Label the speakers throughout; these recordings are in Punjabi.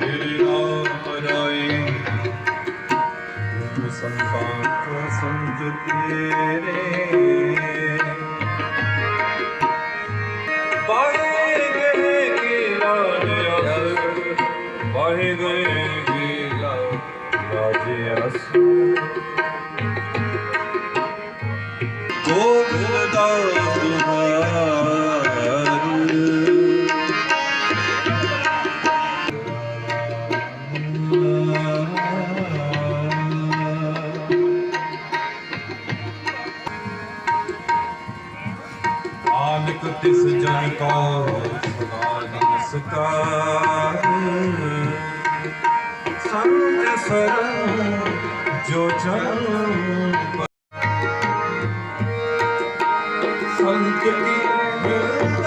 Speaker 1: ਮੇਰੇ ਨਾਮ ਰਾਏ ਗੁਰੂ ਸੰਤਾਨ ਤੇਰੇ ਗੋਬਿੰਦ ਦਾ ਤਿਸ ਜਨ ਕਾ ਸਦਾ ਨਮਸਕਾਰ। ਸੰਤ ਸਰਨ ਜੋ ਜਨ ਸੰਤ ਕੀ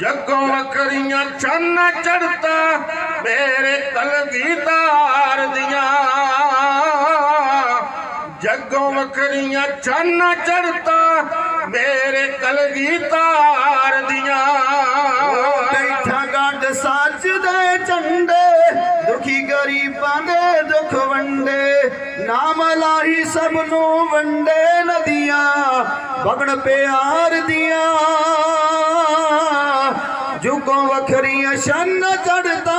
Speaker 2: ਜੱਗੋਂ ਕਰੀਆਂ ਚੰਨ ਚੜਤਾ ਮੇਰੇ ਕਲਗੀਦਾਰ ਦੀਆਂ। ਜੱਗੋਂ ਵਕਰੀਆਂ ਚੰਨ ਚੜਤਾ ਮੇਰੇ ਕਲਗੀਦਾਰ ਦੀਆਂ।
Speaker 3: ਬੈਠਾ ਗੰਢ ਸੱਚ ਦੇ ਦੁਖੀ ਗਰੀਬਾਂ ਦੇ ਦੁੱਖ ਵੰਡੇ। ਨਾਮ ਲਾਹੀ ਸਭ ਨੂੰ ਵੰਡੇ ਨਦੀਆਂ, ਵਗਣ ਪਿਆਰ ਦੀਆਂ। ਜੁਗੋਂ ਵਖਰੀਆਂ ਸ਼ਨ ਚੜਦਾ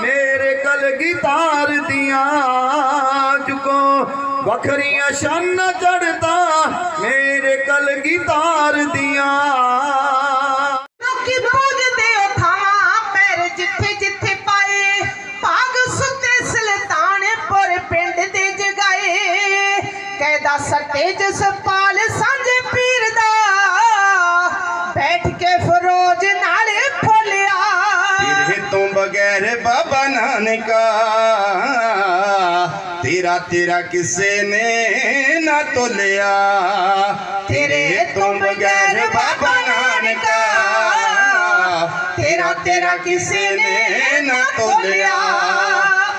Speaker 3: ਮੇਰੇ ਕਲਗੀਧਾਰ ਦੀਆਂ। ਜੁਗੋਂ ਵਖਰੀਆਂ ਸ਼ਨ ਚੜਦਾ ਮੇਰੇ ਕਲਗੀਧਾਰ ਦੀਆਂ।
Speaker 4: ਬੈਠ ਕੇ ਫਰੋਜ ਨਾਲ
Speaker 2: ਖੋਲਿਆ ਤੇਰੇ ਤੋਂ ਬਗੈਰ ਬਾਬਾ ਨਾਨਕਾ ਤੇਰਾ ਤੇਰਾ ਕਿਸੇ ਨੇ ਨਾ ਤੋਲਿਆ। ਤੇਰੇ ਤੋਂ ਬਗੈਰ ਬਾਬਾ ਨਾਨਕਾ ਤੇਰਾ ਤੇਰਾ ਕਿਸੇ ਨੇ ਨਾ ਤੋਲਿਆ।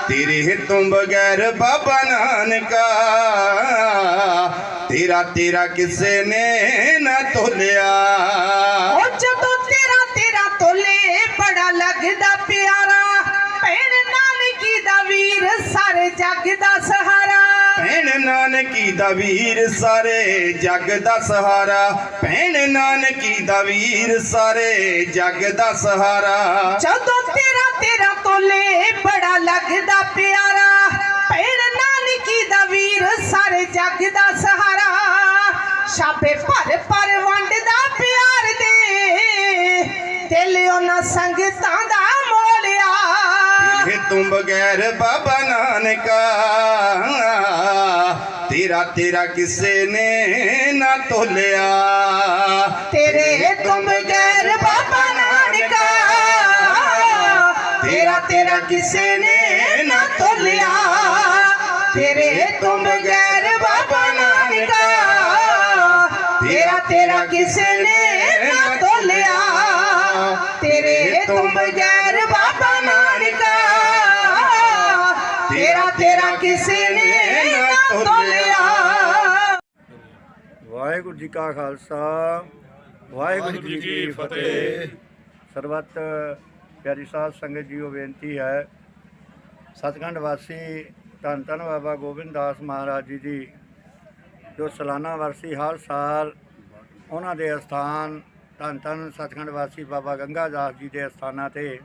Speaker 2: ਤੇਰੇ ਤੋਂ ਬਗੈਰ ਬਾਬਾ ਨਾਨਕਾ ਤੇਰਾ ਤੇਰਾ ਕਿਸੇ ਨੇ ਨਾ ਤੋਲਿਆ।
Speaker 4: ਉਹ ਜਦੋਂ ਤੇਰਾ ਤੇਰਾ ਤੋਲੇ ਬੜਾ ਲੱਗਦਾ ਪਿਆਰਾ। ਭੈਣ ਨਾਨਕੀ ਦਾ ਵੀਰ ਸਾਰੇ ਜੱਗ ਦਾ ਸਹਾਰਾ।
Speaker 2: ਭੈਣ ਨਾਨਕੀ ਦਾ ਵੀਰ ਸਾਰੇ ਜੱਗ ਦਾ ਸਹਾਰਾ। ਭੈਣ ਨਾਨਕੀ ਦਾ ਵੀਰ ਸਾਰੇ ਜੱਗ ਦਾ ਸਹਾਰਾ।
Speaker 4: ਜਦੋਂ ਤੇਰਾ ਤੇਰਾ ਤੋਲੇ ਬੜਾ ਲੱਗਦਾ ਪਿਆਰਾ। ਭੈਣ ਨਾਨਕੀ ਦਾ ਵੀਰ ਸਾਰੇ ਜੱਗ ਦਾ ਸਹਾਰਾ। ਛਾਪੇ ਭਰ ਭਰ ਵੰਡਦਾ ਪਿਆਰ ਦੇ। ਦਿਲ ਉਹਨਾਂ ਸੰਗਤਾਂ ਦਾ ਮੋਲਿਆ
Speaker 2: ਇਹ ਤੂੰ ਬਗੈਰ ਬਾਬਾ ਨਾਨਕਾ। ਤੇਰਾ ਤੇਰਾ ਕਿਸੇ ਨੇ ਨਾ ਤੋਲਿਆ।
Speaker 4: ਤੇਰੇ ਤੋਂ ਬਗੈਰ ਬਾਬਾ ਨਾਨਕਾ। ਤੇਰਾ ਤੇਰਾ ਕਿਸੇ ਨੇ ਨਾ ਤੋਲਿਆ। ਤੇਰੇ ਤੋਂ ਬਗੈਰ ਤੇਰਾ ਕਿਸੇ ਨੇ ਨਾ ਤੋਲਿਆ? ਤੇਰੇ ਤੋਂ ਬਗੈਰ ਬਾਬਾ ਨਾਨਕਾ। ਤੇਰਾ ਤੇਰਾ ਕਿਸੇ ਨੇ ਨਾ ਤੋਲਿਆ?
Speaker 3: ਵਾਹਿਗੁਰੂ ਜੀ ਕਾ ਖਾਲਸਾ, ਵਾਹਿਗੁਰੂ ਜੀ ਕੀ ਫਤਿਹ। ਸਰਬੱਤ ਪਿਆਰੀ ਸਾਧ ਸੰਗਤ ਜੀਓ, ਬੇਨਤੀ ਹੈ ਸਤਿਖੰਡ ਵਾਸੀ ਧੰਨ ਧੰਨ ਬਾਬਾ ਗੋਬਿੰਦ ਦਾਸ ਮਹਾਰਾਜ ਜੀ ਦੀ, ਜੋ ਸਾਲਾਨਾ ਵਰਸੀ ਹਰ ਸਾਲ ਉਹਨਾਂ ਦੇ ਅਸਥਾਨ ਧੰਨ ਧੰਨ ਸਤਿਖੰਡ ਵਾਸੀ ਬਾਬਾ ਗੰਗਾ ਦਾਸ ਜੀ ਦੇ ਅਸਥਾਨਾਂ ਤੇ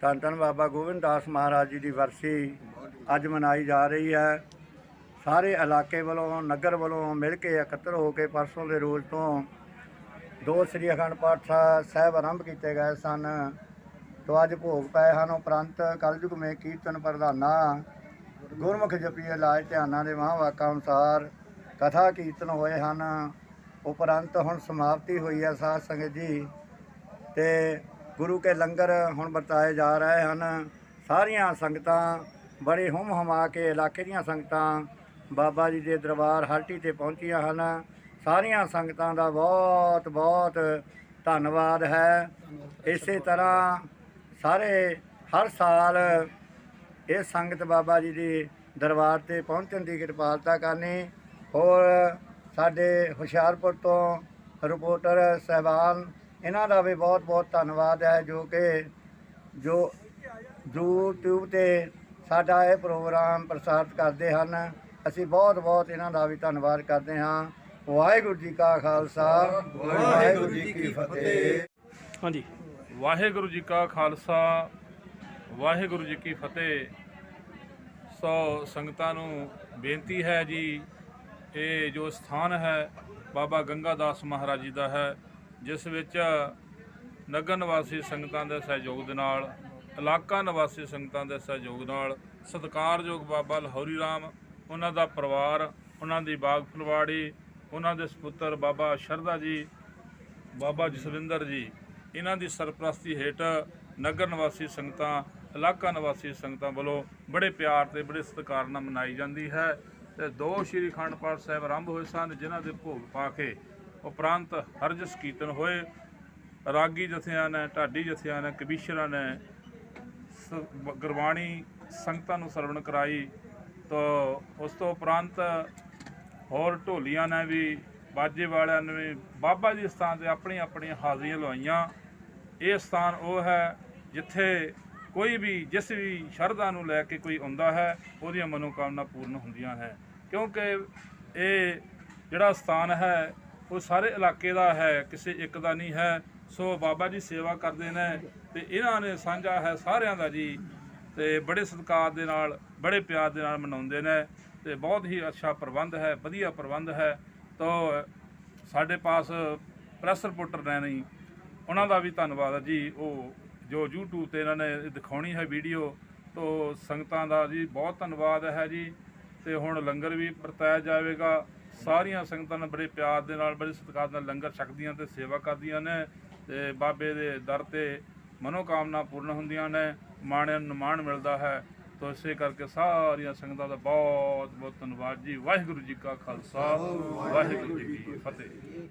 Speaker 3: ਧੰਨ ਧੰਨ ਬਾਬਾ ਗੋਬਿੰਦ ਦਾਸ ਮਹਾਰਾਜ ਜੀ ਦੀ ਵਰਸੀ ਅੱਜ ਮਨਾਈ ਜਾ ਰਹੀ ਹੈ। ਸਾਰੇ ਇਲਾਕੇ ਵੱਲੋਂ, ਨਗਰ ਵੱਲੋਂ ਮਿਲ ਕੇ ਇਕੱਤਰ ਹੋ ਕੇ ਪਰਸੋਂ ਦੇ ਰੋਜ਼ ਤੋਂ ਦੋ ਸ੍ਰੀ ਅਖੰਡ ਪਾਠ ਸਾਹਿਬ ਆਰੰਭ ਕੀਤੇ ਗਏ ਸਨ। ਤੋਂ ਅੱਜ ਭੋਗ ਪਏ ਹਨ। ਉਪਰੰਤ ਕਲਯੁਗ ਮੇ ਕੀਰਤਨ ਪ੍ਰਧਾਨਾ, ਗੁਰਮੁਖ ਜਪੀਏ ਲਾਜ ਧਿਆਨਾਂ ਦੇ ਮਹਾਂਵਾਕਾਂ ਅਨੁਸਾਰ ਕਥਾ ਕੀਰਤਨ ਹੋਏ ਹਨ। ਉਪਰੰਤ ਹੁਣ ਸਮਾਪਤੀ ਹੋਈ ਹੈ ਸਾਧ ਸੰਗਤ ਜੀ। ਤੇ ਗੁਰੂ ਕੇ ਲੰਗਰ ਹੁਣ ਵਰਤਾਏ ਜਾ ਰਹੇ ਹਨ। ਸਾਰੀਆਂ ਸੰਗਤਾਂ ਬੜੇ ਹੁਮ ਹਮਾ ਕੇ ਇਲਾਕੇ ਦੀਆਂ ਸੰਗਤਾਂ ਬਾਬਾ ਜੀ ਦੇ ਦਰਬਾਰ ਹਲਟੀ ਤੇ ਪਹੁੰਚੀਆਂ ਹਨ। ਸਾਰੀਆਂ ਸੰਗਤਾਂ ਦਾ ਬਹੁਤ ਬਹੁਤ ਧੰਨਵਾਦ ਹੈ। ਇਸੇ ਤਰ੍ਹਾਂ ਸਾਰੇ ਹਰ ਸਾਲ ਇਹ ਸੰਗਤ ਬਾਬਾ ਜੀ ਦੀ ਦਰਬਾਰ ਤੇ ਪਹੁੰਚਣ ਦੀ ਕਿਰਪਾਲਤਾ ਕਰਨੀ। ਹੋਰ ਸਾਡੇ ਹੁਸ਼ਿਆਰਪੁਰ ਤੋਂ ਰਿਪੋਰਟਰ ਸਹਿਬਾਨ, ਇਹਨਾਂ ਦਾ ਵੀ ਬਹੁਤ ਬਹੁਤ ਧੰਨਵਾਦ ਹੈ ਜੋ ਕਿ ਜੋ YouTube ਤੇ ਸਾਡਾ ਇਹ ਪ੍ਰੋਗਰਾਮ ਪ੍ਰਸਾਰਿਤ ਕਰਦੇ ਹਨ। ਅਸੀਂ ਬਹੁਤ ਬਹੁਤ ਇਹਨਾਂ ਦਾ ਵੀ ਧੰਨਵਾਦ ਕਰਦੇ ਹਾਂ। ਵਾਹਿਗੁਰੂ ਜੀ ਕਾ ਖਾਲਸਾ। ਵਾਹਿਗੁਰੂ ਜੀ ਕੀ ਫਤਿਹ।
Speaker 5: ਹਾਂਜੀ। ਵਾਹਿਗੁਰੂ ਜੀ ਕਾ ਖਾਲਸਾ, ਵਾਹਿਗੁਰੂ ਜੀ ਕੀ ਫਤਿਹ। ਸੋ ਸੰਗਤਾਂ ਨੂੰ ਬੇਨਤੀ ਹੈ ਜੀ ਇਹ ਜੋ ਸਥਾਨ ਹੈ, ਬਾਬਾ ਗੰਗਾਦਾਸ ਮਹਾਰਾਜ ਜੀ ਦਾ ਹੈ, ਜਿਸ ਵਿੱਚ ਨਗਰ ਨਿਵਾਸੀ ਸੰਗਤਾਂ ਦੇ ਸਹਿਯੋਗ ਦੇ ਨਾਲ, ਇਲਾਕਾ ਨਿਵਾਸੀ ਸੰਗਤਾਂ ਦੇ ਸਹਿਯੋਗ ਨਾਲ, ਸਤਿਕਾਰਯੋਗ ਬਾਬਾ ਲਹੌਰੀ ਰਾਮ, ਉਹਨਾਂ ਦਾ ਪਰਿਵਾਰ, ਉਹਨਾਂ ਦੀ ਬਾਗ ਫਲਵਾੜੀ, ਉਹਨਾਂ ਦੇ ਸੁਪੁੱਤਰ ਬਾਬਾ ਸ਼ਰਦਾ ਜੀ, ਬਾਬਾ ਜਸਵਿੰਦਰ ਜੀ, ਇਹਨਾਂ ਦੀ ਸਰਪ੍ਰਸਤੀ ਹੇਠ ਨਗਰ ਨਿਵਾਸੀ ਸੰਗਤਾਂ, ਇਲਾਕਾ ਨਿਵਾਸੀ ਸੰਗਤਾਂ ਵੱਲੋਂ ਬੜੇ ਪਿਆਰ ਤੇ ਬੜੇ ਸਤਿਕਾਰ ਨਾਲ ਮਨਾਈ ਜਾਂਦੀ ਹੈ। ਤੇ ਦੋ ਸ਼੍ਰੀ ਅਖੰਡ ਪਾਠ ਸਾਹਿਬ ਆਰੰਭ ਹੋਏ ਸਨ, ਜਿਨ੍ਹਾਂ ਦੇ ਭੋਗ ਪਾ ਕੇ ਉਪਰੰਤ ਹਰਜਸ ਕੀਰਤਨ ਹੋਏ। ਰਾਗੀ ਜਥਿਆਂ ਨੇ, ਢਾਡੀ ਜਥਿਆਂ ਨੇ, ਕਬੀਸ਼ਰਾਂ ਨੇ ਸ- ਗੁਰਬਾਣੀ ਸੰਗਤਾਂ ਨੂੰ ਸਰਵਣ ਕਰਾਈ। ਤੋ ਉਸ ਤੋਂ ਉਪਰੰਤ ਹੋਰ ਢੋਲੀਆਂ ਨੇ ਵੀ, ਬਾਜੇ ਵਾਲਿਆਂ ਨੇ ਵੀ, ਬਾਬਾ ਜੀ ਸਥਾਨ ਤੇ ਆਪਣੀ ਆਪਣੀਆਂ ਹਾਜ਼ਰੀਆਂ ਲਵਾਈਆਂ। ਇਹ ਸਥਾਨ ਉਹ ਹੈ ਜਿੱਥੇ ਕੋਈ ਵੀ, ਜਿਸ ਵੀ ਸ਼ਰਧਾ ਨੂੰ ਲੈ ਕੇ ਕੋਈ ਆਉਂਦਾ ਹੈ, ਉਹਦੀਆਂ ਮਨੋਕਾਮਨਾ ਪੂਰਨ ਹੁੰਦੀਆਂ ਹੈ। ਕਿਉਂਕਿ ਇਹ ਜਿਹੜਾ ਸਥਾਨ ਹੈ, ਉਹ ਸਾਰੇ ਇਲਾਕੇ ਦਾ ਹੈ, ਕਿਸੇ ਇੱਕ ਦਾ ਨਹੀਂ ਹੈ। ਸੋ ਬਾਬਾ ਜੀ ਸੇਵਾ ਕਰਦੇ ਨੇ ਤੇ ਇਹਨਾਂ ਨੇ ਸਾਂਝਾ ਹੈ ਸਾਰਿਆਂ ਦਾ ਜੀ ਤੇ ਬੜੇ ਸਤਿਕਾਰ ਦੇ ਨਾਲ, ਬੜੇ ਪਿਆਰ ਦੇ ਨਾਲ ਮਨਾਉਂਦੇ ਨੇ ਤੇ ਬਹੁਤ ਹੀ ਅੱਛਾ ਪ੍ਰਬੰਧ ਹੈ, ਵਧੀਆ ਪ੍ਰਬੰਧ ਹੈ। ਤਾਂ ਸਾਡੇ ਪਾਸ ਪ੍ਰੈਸ ਰਿਪੋਰਟਰ ਨੇ ਨਹੀਂ, ਉਹਨਾਂ ਦਾ ਵੀ ਧੰਨਵਾਦ ਹੈ ਜੀ। ਉਹ ਜੋ YouTube ਤੇ ਇਹਨਾਂ ਨੇ ਦਿਖਾਉਣੀ ਹੈ ਵੀਡੀਓ, ਤੋਂ ਸੰਗਤਾਂ ਦਾ ਜੀ ਬਹੁਤ ਧੰਨਵਾਦ ਹੈ ਜੀ। ਤੇ ਹੁਣ ਲੰਗਰ ਵੀ ਵਰਤਾਇਆ ਜਾਵੇਗਾ। ਸਾਰੀਆਂ ਸੰਗਤਾਂ ਨੇ ਬੜੇ ਪਿਆਰ ਦੇ ਨਾਲ, ਬੜੇ ਸਤਿਕਾਰ ਨਾਲ ਲੰਗਰ ਛਕਦੀਆਂ ਤੇ ਸੇਵਾ ਕਰਦੀਆਂ ਨੇ ਤੇ ਬਾਬੇ ਦੇ ਦਰ ਤੇ ਮਨੋਕਾਮਨਾ ਪੂਰਨ ਹੁੰਦੀਆਂ ਨੇ, ਮਾਣਿਆਂ ਨੂੰ ਮਾਣ ਮਿਲਦਾ ਹੈ। ਤੋ ਇਸੇ ਕਰਕੇ ਸਾਰੀਆਂ ਸੰਗਤਾਂ ਦਾ ਬਹੁਤ ਬਹੁਤ ਧੰਨਵਾਦ ਜੀ। ਵਾਹਿਗੁਰੂ ਜੀ ਕਾ ਖਾਲਸਾ, ਵਾਹਿਗੁਰੂ ਜੀ ਕੀ ਫਤਿਹ।